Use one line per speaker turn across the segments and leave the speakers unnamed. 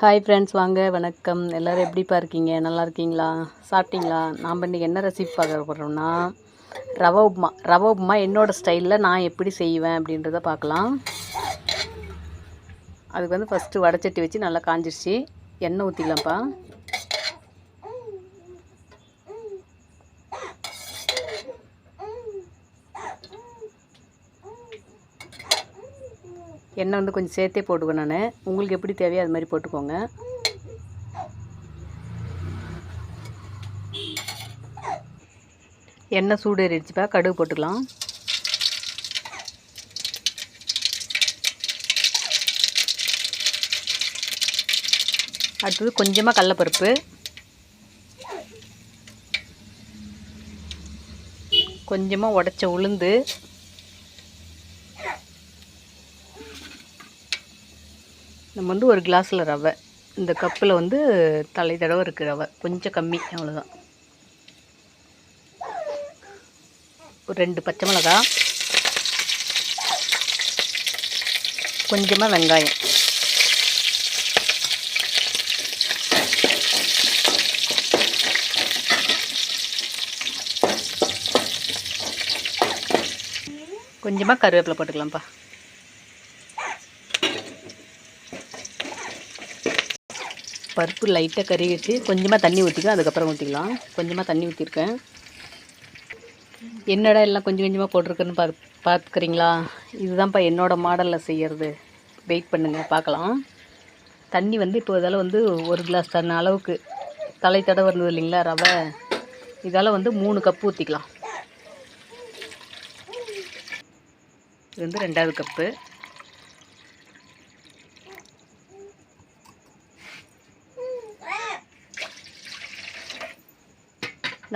Hi friends வாங்க வணக்கம். எல்லோரும் எப்படிப்பா இருக்கீங்க? நல்லா இருக்கீங்களா? சாப்பிட்டீங்களா? நாம் இன்றைக்கி என்ன ரெசிபி பார்க்க போகிறோம்னா ரவை உப்புமா ரவை உப்புமா என்னோடய ஸ்டைலில் நான் எப்படி செய்வேன் அப்படின்றத பார்க்கலாம். அதுக்கு வந்து ஃபஸ்ட்டு வடச்சட்டி வச்சு நல்லா காஞ்சிருச்சு. எண்ணெய் ஊற்றிக்கலாம்ப்பா எண்ணெய் வந்து கொஞ்சம் சேர்த்தே போட்டுக்குவேன் நான். உங்களுக்கு எப்படி தேவையோ அது மாதிரி போட்டுக்கோங்க. எண்ணெய் சூடு ஏறிடுச்சுப்பா கடுகு போட்டுக்கலாம். அடுத்தது கொஞ்சமாக கடலப்பருப்பு. கொஞ்சமாக உடச்ச உளுந்து. நம்ம வந்து ஒரு கிளாஸில் ரவை. இந்த கப்பில் வந்து தலை தடவை இருக்குது ரவை. கொஞ்சம் கம்மி அவ்வளோதான் ஒரு ரெண்டு பச்சை மிளகா. கொஞ்சமாக வெங்காயம். கொஞ்சமாக கருவேப்பிலை போட்டுக்கலாம்ப்பா. பருப்பு லைட்டாக கறி வச்சு கொஞ்சமாக தண்ணி ஊற்றிக்கலாம் அதுக்கப்புறம் ஊற்றிக்கலாம் கொஞ்சமாக தண்ணி ஊற்றிருக்கேன் என்னடா எல்லாம் கொஞ்சம் கொஞ்சமாக போட்டிருக்குன்னு பார் பார்த்துக்கிறீங்களா? இதுதான்ப்பா என்னோடய மாடலில் செய்கிறது வெயிட் பண்ணுங்கள் பார்க்கலாம். தண்ணி வந்து இப்போ இதால் வந்து ஒரு கிளாஸ் தண்ணி அளவுக்கு. தலை தடவை இருந்தது இல்லைங்களா ரவை? இதால் வந்து மூணு கப்பு ஊற்றிக்கலாம் இது வந்து ரெண்டாவது கப்பு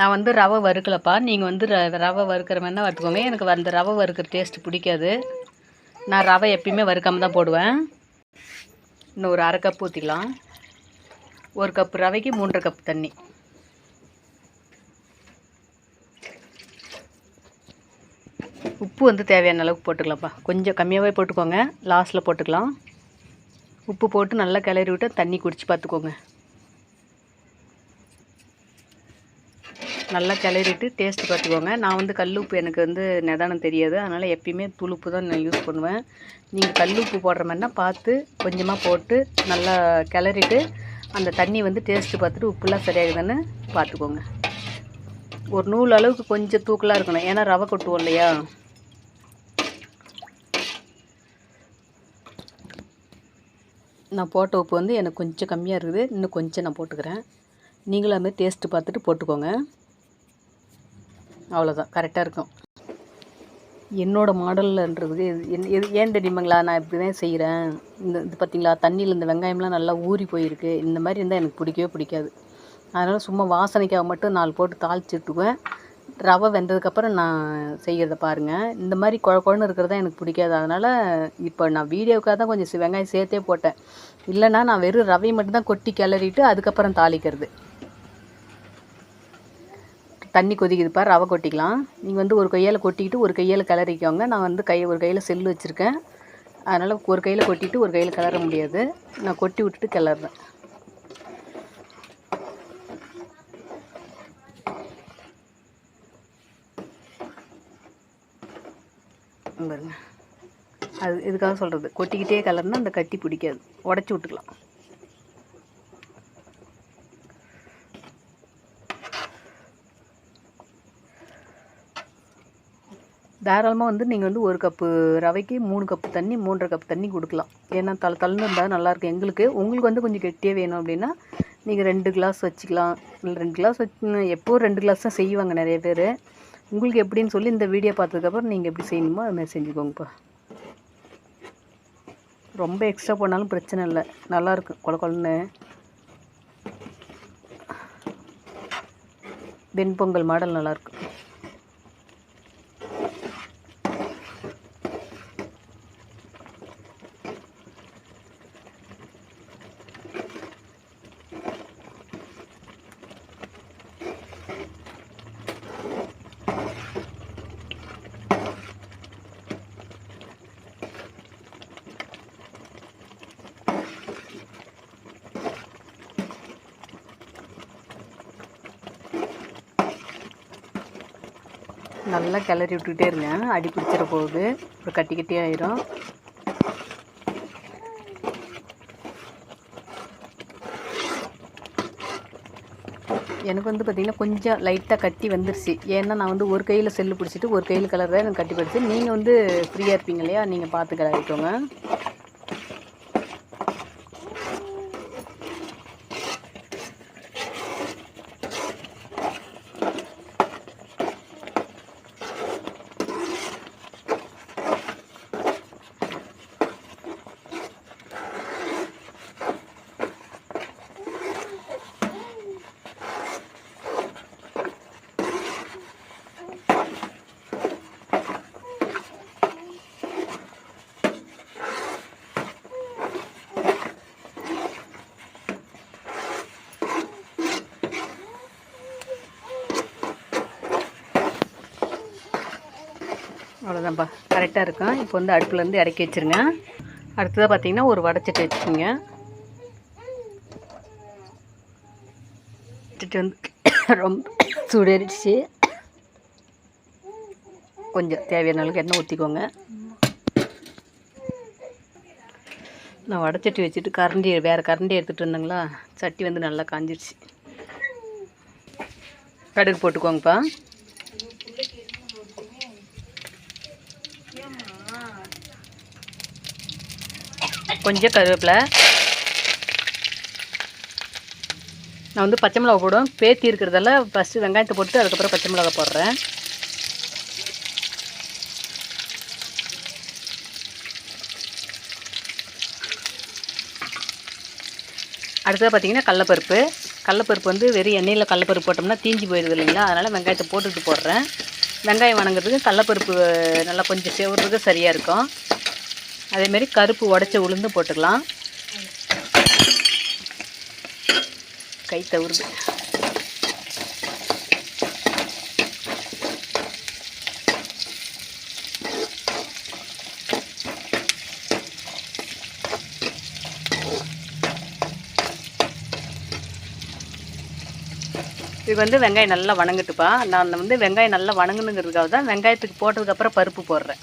நான் வந்து ரவை வறுக்கலப்பா. நீங்கள் வந்து ர ரவை வறுக்கிற மாதிரினா வறுத்துக்கோங்க. எனக்கு அந்த ரவை வறுக்கிற டேஸ்ட்டு பிடிக்காது. நான் ரவை எப்பயுமே வறுக்காமல் தான் போடுவேன். இன்னும் ஒரு அரை கப் ஊற்றிக்கலாம் ஒரு கப் ரவைக்கு மூன்றரை கப் தண்ணி. உப்பு வந்து தேவையான அளவுக்கு போட்டுக்கலாம்ப்பா. கொஞ்சம் கம்மியாகவே போட்டுக்கோங்க. லாஸ்ட்டில் போட்டுக்கலாம். உப்பு போட்டு நல்லா கிளறி விட்டு தண்ணி குடித்து பார்த்துக்கோங்க. நல்லா கிளறிட்டு டேஸ்ட் பார்த்துக்கோங்க நான் வந்து கல் உப்பு எனக்கு வந்து நிதானம் தெரியாது. அதனால் எப்பயுமே துளுப்பு தான் நான் யூஸ் பண்ணுவேன். நீங்கள் கல் உப்பு போடுற மாதிரினா பார்த்து கொஞ்சமாக போட்டு நல்லா கிளறிட்டு அந்த தண்ணி வந்து டேஸ்ட்டு பார்த்துட்டு உப்புலாம் சரியாகுதுன்னு பார்த்துக்கோங்க. ஒரு நூல் அளவுக்கு கொஞ்சம் தூக்கலாக இருக்கணும். ஏன்னா ரவை கொட்டுவோம் இல்லையா? நான் போட்ட உப்பு வந்து எனக்கு கொஞ்சம் கம்மியாக இருக்குது. இன்னும் கொஞ்சம் நான் போட்டுக்கிறேன். நீங்களும் அதுமாதிரி டேஸ்ட்டு பார்த்துட்டு போட்டுக்கோங்க. அவ்வளோதான் கரெக்டாக இருக்கும். என்னோடய மாடல்லன்றது என் எது ஏன் தெரியுமாங்களா நான் இப்படி தான் செய்கிறேன் இந்த இது பார்த்திங்களா தண்ணியில் இந்த வெங்காயம்லாம் நல்லா ஊறி போயிருக்கு. இந்த மாதிரி இருந்தால் எனக்கு பிடிக்கவே பிடிக்காது. அதனால் சும்மா வாசனைக்காக மட்டும் நாலு போட்டு தாளிச்சுட்டுக்குவேன் ரவை வெந்ததுக்கப்புறம் நான் செய்கிறத பாருங்கள் இந்த மாதிரி குழ குழன்னு இருக்கிறது தான் எனக்கு பிடிக்காது. அதனால் இப்போ நான் வீடியோவுக்காக தான் கொஞ்சம் வெங்காயம் சேர்த்தே போட்டேன். இல்லைன்னா நான் வெறும் ரவையை மட்டும்தான் கொட்டி கிளறிட்டு அதுக்கப்புறம் தாளிக்கிறது. தண்ணி கொதிக்குதுப்பா ரவை கொட்டிக்கலாம். நீங்கள் வந்து ஒரு கையால் கொட்டிக்கிட்டு ஒரு கையால் கிளறிக்கோங்க. நான் வந்து கை ஒரு கையில் செல்லு வச்சுருக்கேன். அதனால் ஒரு கையில் கொட்டிட்டு ஒரு கையில் கிளற முடியாது. நான் கொட்டி விட்டுட்டு கிளறேன். பாருங்க. அது இதுக்காக சொல்கிறது கொட்டிக்கிட்டே கலர்னால் அந்த கட்டி பிடிக்காது. உடச்சி விட்டுக்கலாம். தாராளமாக வந்து நீங்கள் வந்து ஒரு கப்பு ரவைக்கு மூணு கப்பு தண்ணி மூன்றரை கப் தண்ணி கொடுக்கலாம். ஏன்னா தலை தள்ளுன்னு இருந்தால் நல்லாயிருக்கும் எங்களுக்கு உங்களுக்கு வந்து கொஞ்சம் கெட்டியே வேணும் அப்படின்னா நீங்கள் ரெண்டு கிளாஸ் வச்சுக்கலாம். இல்லை ரெண்டு கிளாஸ் வச்சு எப்போவும் ரெண்டு கிளாஸ் தான் செய்வாங்க நிறைய பேர். உங்களுக்கு எப்படின்னு சொல்லி இந்த வீடியோ பார்த்ததுக்கப்புறம் நீங்கள் எப்படி செய்யணுமோ அதுமாதிரி செஞ்சுக்கோங்கப்பா. ரொம்ப எக்ஸ்ட்ரா போனாலும் பிரச்சனை இல்லை. நல்லாயிருக்கும் கொல கொலன்னு வெண்பொங்கல் மாடல் நல்லாயிருக்கும் நல்லா கிளறி விட்டுக்கிட்டே இருங்க. அடி பிடிச்சிட போகுது. அப்புறம் கட்டி கட்டி ஆயிரும். எனக்கு வந்து பார்த்திங்கன்னா கொஞ்சம் லைட்டாக கட்டி வந்துருச்சு. ஏன்னா நான் வந்து ஒரு கையில் செல்லு பிடிச்சிட்டு ஒரு கையில் கலர் தான் எனக்கு கட்டி பிடிச்சி. நீங்கள் வந்து ஃப்ரீயாக இருப்பீங்க இல்லையா? நீங்கள் பார்த்து கிளறிக்கோங்க. அவ்வளோதான்ப்பா கரெக்டாக இருக்கும். இப்போ வந்து அடுப்புலேருந்து இறக்கி வச்சுருங்க. அடுத்ததாக பார்த்தீங்கன்னா ஒரு வடைச்சட்டி வச்சுக்கோங்க. வச்சுட்டு வந்து ரொம்ப சுடரிச்சு கொஞ்சம் தேவையான அளவுக்கு எண்ணெய் ஊற்றிக்கோங்க நான் வடைச்சட்டி வச்சுட்டு கரண்டி வேறு கரண்டி எடுத்துகிட்டு இருந்தேங்களா? சட்டி வந்து நல்லா காஞ்சிடுச்சு கடுகு போட்டுக்கோங்கப்பா. கொஞ்சம் கருவேப்பிலை. நான் வந்து பச்சை மிளகா போடுவேன். பேத்தி இருக்கிறதால ஃபஸ்ட்டு வெங்காயத்தை போட்டு அதுக்கப்புறம் பச்சை மிளகா போடுறேன். அடுத்தது பார்த்தீங்கன்னா கடலப்பருப்பு. கடலப்பருப்பு வந்து வெறும் எண்ணெயில் கடலப்பருப்பு போட்டோம்னா தீஞ்சு போயிடுது இல்லைங்களா? அதனால் வெங்காயத்தை போட்டுட்டு போடுறேன். வெங்காயம் வணங்குறதுக்கு கடலப்பருப்பு நல்லா கொஞ்சம் சேவுறதுக்கு சரியாக இருக்கும். அதேமாரி கருப்பு உடச்ச உளுந்து போட்டுக்கலாம். கை தவறுது. இது வந்து வெங்காயம் நல்லா வணங்கட்டுப்பா. நான் வந்து வெங்காயம் நல்லா வணங்கணுங்கிறதுக்காக தான் வெங்காயத்துக்கு போட்டதுக்கப்புறம் பருப்பு போடுறேன்.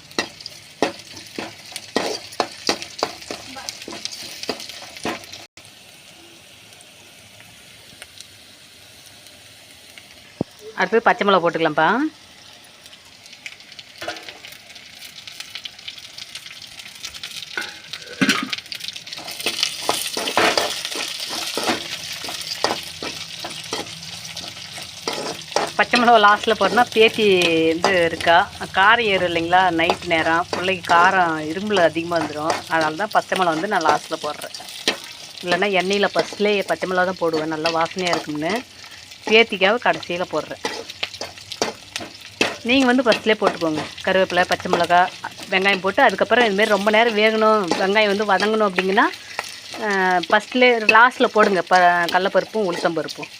அடுத்தது பச்சை மிளகா போட்டுக்கலாம்ப்பா. பச்சை மிளகா லாஸ்ட்டில் போட்டோம்னா பேத்தி வந்து இருக்கா? காரம் ஏறும் இல்லைங்களா? நைட் நேரம். பிள்ளைக்கு காரம் இரும்பில் அதிகமாக வந்துடும் அதனால தான் பச்சை மிளகா வந்து நான் லாஸ்ட்டில் போடுறேன். இல்லைன்னா எண்ணெயில் ஃபஸ்ட்லேயே பச்சை மிளகா தான் போடுவேன். நல்லா வாசனையாக இருக்கும்னு. பேத்திக்காக கடைசியில் போடுறேன். நீங்கள் வந்து ஃபஸ்ட்லேயே போட்டுக்கோங்க. கருவேப்பிலை பச்சை மிளகா வெங்காயம் போட்டு அதுக்கப்புறம் இதுமாரி ரொம்ப நேரம் வேகணும் வெங்காயம் வந்து வதங்கணும் அப்படிங்கன்னா ஃபஸ்ட்லே லாஸ்ட்டில் போடுங்க. ப கடலப்பருப்பும் உளுத்தம்பருப்பும்.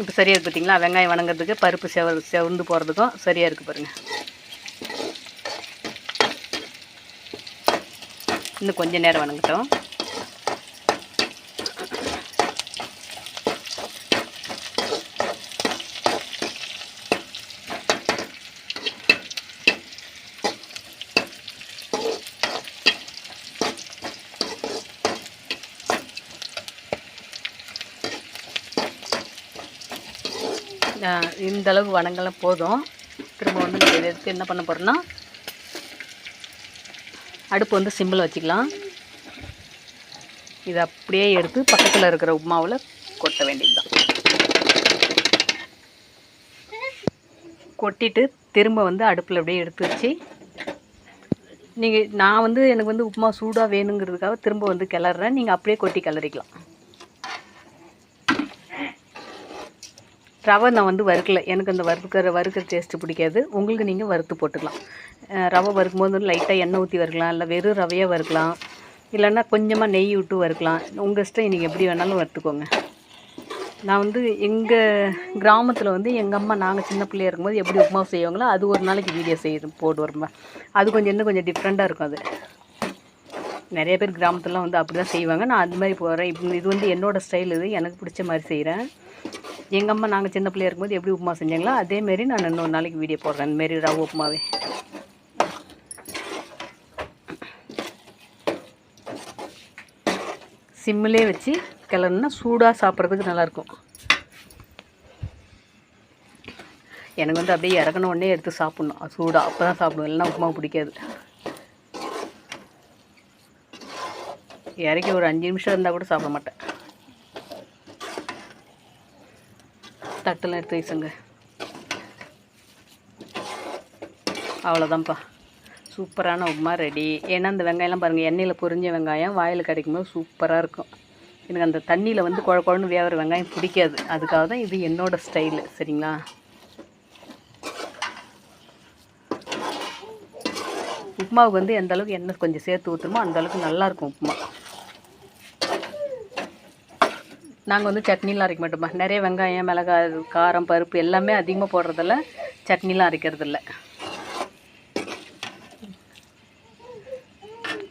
இப்போ சரியாக இருக்குது பார்த்தீங்களா வெங்காயம் வணங்குறதுக்கு பருப்பு செவ செவந்து போகிறதுக்கும் சரியாக இருக்குது பாருங்கள் இன்னும் கொஞ்சம் நேரம் வணங்கட்டும். இந்த அளவு வனங்கள்லாம் போதும். திரும்ப வந்து நம்ம எடுத்து என்ன பண்ண போகிறோன்னா அடுப்பு வந்து சிம்மில் வச்சுக்கலாம். இதை அப்படியே எடுத்து பக்கத்தில் இருக்கிற உப்புமாவில் கொட்ட வேண்டியது தான் கொட்டிட்டு திரும்ப வந்து அடுப்பில் அப்படியே எடுத்து வச்சு நீங்கள் நான் வந்து எனக்கு வந்து உப்புமா சூடாக வேணுங்கிறதுக்காக திரும்ப வந்து கிளறேன் நீங்கள் அப்படியே கொட்டி கிளறிக்கலாம். ரவை நான் வந்து வறுக்கல. எனக்கு அந்த வறுக்கிற வறுக்கிற டேஸ்ட்டு பிடிக்காது. உங்களுக்கு நீங்கள் வறுத்து போட்டுக்கலாம். ரவை வறுக்கும் போது லைட்டாக எண்ணெய் ஊற்றி வறுக்கலாம். இல்லை வெறும் ரவையாக வறுக்கலாம். இல்லைன்னா கொஞ்சமாக நெய் விட்டு வறுக்கலாம். உங்கள் இஷ்டம் நீங்கள் எப்படி வேணாலும் வறுத்துக்கோங்க. நான் வந்து எங்கள் கிராமத்தில் வந்து எங்கள் அம்மா நாங்கள் சின்ன பிள்ளையா இருக்கும்போது எப்படி உப்புமா செய்வாங்களோ அது ஒரு நாளைக்கு வீடியோ செய்ய போடுவோம் அது கொஞ்சம் இன்னும் கொஞ்சம் டிஃப்ரெண்ட்டாக இருக்கும் அது. நிறைய பேர் கிராமத்துலலாம் வந்து அப்படி தான் செய்வாங்க. நான் அது மாதிரி போகிறேன் இப்போ இது வந்து என்னோடய ஸ்டைல் இது. எனக்கு பிடிச்ச மாதிரி செய்கிறேன் எங்கள் அம்மா நாங்கள் சின்ன பிள்ளையா இருக்கும்போது எப்படி உப்புமா செஞ்சாங்களோ அதேமாரி நான் இன்னொரு நாளைக்கு வீடியோ போடுறேன். இந்தமாரி ரவை உப்புமாவே. சிம்மிலே வச்சு கிளறுனா சூடாக சாப்பிட்றதுக்கு நல்லாயிருக்கும். எனக்கு வந்து அப்படியே இறக்கணும் உடனே எடுத்து சாப்பிட்ணும். சூடாக அப்போ தான் சாப்பிடுவேன். இல்லைன்னா உப்புமா பிடிக்காது. இறக்கி ஒரு அஞ்சு நிமிஷம் இருந்தால் கூட சாப்பிட மாட்டேன். தட்டெல்லாம் எடுத்து வச்சுங்க அவ்வளோதான்ப்பா. சூப்பரான உப்புமா ரெடி. ஏன்னா அந்த வெங்காயம்லாம் பாருங்கள் எண்ணெயில் பொரிஞ்ச வெங்காயம் வாயில் கிடைக்கும்போது சூப்பராக இருக்கும். எனக்கு அந்த தண்ணியில் வந்து குழ குழன்னு வேகிற வெங்காயம் பிடிக்காது. அதுக்காக தான் இது என்னோடய ஸ்டைலு சரிங்களா? உப்புமாவுக்கு வந்து எந்த அளவுக்கு எண்ணெய் கொஞ்சம் சேர்த்து ஊற்றுமோ அந்த அளவுக்கு நல்லாயிருக்கும் உப்புமா. நாங்கள் வந்து சட்னிலாம் அரைக்க மாட்டோம்மா. நிறைய வெங்காயம் மிளகாய் காரம் பருப்பு எல்லாமே அதிகமாக போடுறதில்ல சட்னிலாம் அரைக்கிறதில்ல.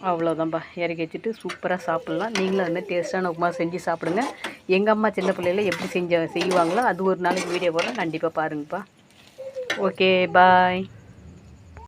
அவ்வளோதான்ப்பா இறக்கி வச்சுட்டு சூப்பராக சாப்பிட்லாம். நீங்களும் அதுமாதிரி டேஸ்ட்டான உப்புமா செஞ்சு சாப்பிடுங்க. எங்கள் அம்மா சின்ன பிள்ளையில எப்படி செஞ்ச செய்வாங்களோ அது ஒரு நாளைக்கு வீடியோ போடுறேன். கண்டிப்பாக பாருங்கப்பா. Okay bye